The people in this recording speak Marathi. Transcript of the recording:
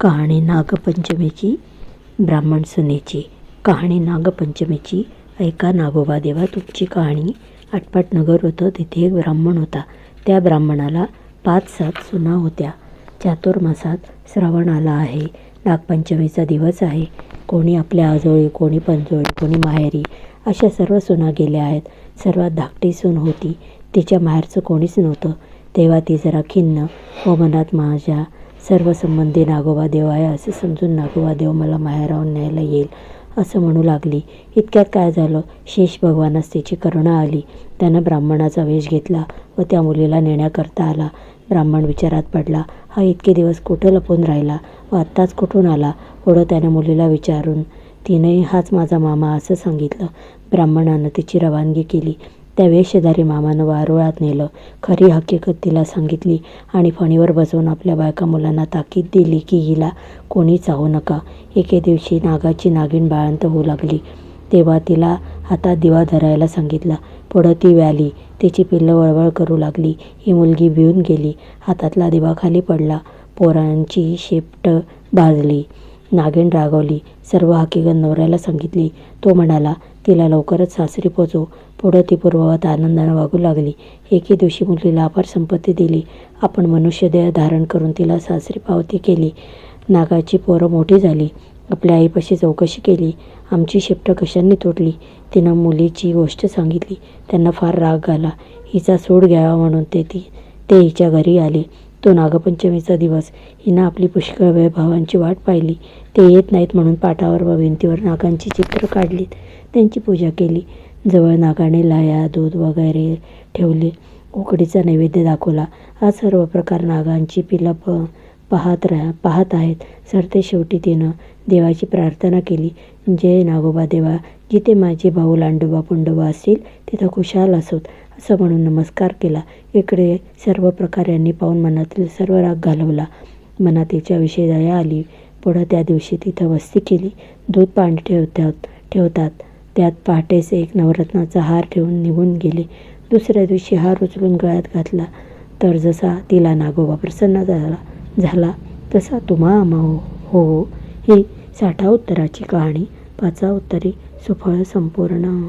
कहाणी नागपंचमीची ब्राह्मण सुनेची. कहाणी नागपंचमीची ऐका नागोबा देवा तुमची कहाणी आटपाटनगर होतं तिथे एक ब्राह्मण होता. त्या ब्राह्मणाला पाच सात सुना होत्या. चातुर्मासात श्रावण आला आहे. नागपंचमीचा दिवस आहे. कोणी आपल्या आजोळी कोणी पंजोळी कोणी माहेरी अशा सर्व सुना गेल्या आहेत. सर्वात धाकटी सून होती. तिच्या माहेरचं कोणीच नव्हतं. तेव्हा ती जरा खिन्न व मनात माझ्या सर्व संबंधी नागोबा देव आहे असे समजून नागोबा देव मला माहेरावून न्यायला येईल असं म्हणू लागली. इतक्यात काय झालं? शेष भगवानास तिची करुणा आली. त्यानं ब्राह्मणाचा वेश घेतला व त्या मुलीला नेण्याकरता आला. ब्राह्मण विचारात पडला हा इतके दिवस कुठं लपून राहिला? व आत्ताच कुठून आला? पुढं त्याने मुलीला विचारून तिनेही हाच माझा मामा असं सांगितलं. ब्राह्मणानं तिची रवानगी केली. त्या वेशधारी मामानं वारुळात नेलं. खरी हकीकत तिला सांगितली आणि फणीवर बसवून आपल्या बायका मुलांना ताकीद दिली की हिला कोणी चाहू नका. एके दिवशी नागाची नागिण बाळंत होऊ लागली. तेव्हा तिला हातात दिवा धरायला सांगितला. पुढं ती व्याली. तिची पिल्लं वळवळ करू लागली. ही मुलगी भिवून गेली. हातातला दिवा खाली पडला. पोरांची शेपट भाजली. नागिण रागवली. सर्व हकीकत नवऱ्याला सांगितली. तो म्हणाला तिला लवकरच सासरी पोचू पुढं ती पूर्ववत आनंदानं वागू लागली. एके दिवशी मुलीला अपार संपत्ती दिली. आपण मनुष्यदेह धारण करून तिला सासरी पावती केली. नागाची पोरं मोठी झाली. आपल्या आईपाशी चौकशी केली. आमची शिफ्ट कशांनी तुटली? तिनं मुलीची गोष्ट सांगितली. त्यांना फार राग आला. हिचा सूड घ्यावा म्हणून ते ती ते हिच्या घरी आले. तो नागपंचमीचा दिवस. हिनं आपली पुष्कळ वेळ भावांची वाट पाहिली. ते येत नाहीत म्हणून पाटावर व भिंतीवर नागांची चित्र काढलीत. त्यांची पूजा केली. जवळ नागाने लाया दूध वगैरे ठेवले. उकडीचा नैवेद्य दाखवला. हा सर्व प्रकार नागांची पिलप प पाहत राहा पाहत आहेत. सरते शेवटी तिनं देवाची प्रार्थना केली. जय नागोबा देवा जिथे माझे भाऊ लांडोबा पुंडोबा असतील तिथं खुशाल असोत. असं म्हणून नमस्कार केला. इकडे सर्व प्रकार यांनी पाहून मनातील सर्व राग घालवला. मनात तिच्याविषयी दया आली. पुढं त्या दिवशी तिथं वस्ती केली. दूध पाणी ठेवतात ठेवतात. त्यात पहाटेस एक नवरत्नाचा हार ठेवून निघून गेले. दुसऱ्या दिवशी हार उचलून गळ्यात घातला. तर जसा तिला नागोबा प्रसन्न झाला झाला. तसा तुम्हा आम्हा हो. ही साठा उत्तराची कहाणी पाचा उत्तरे सुफळ संपूर्ण.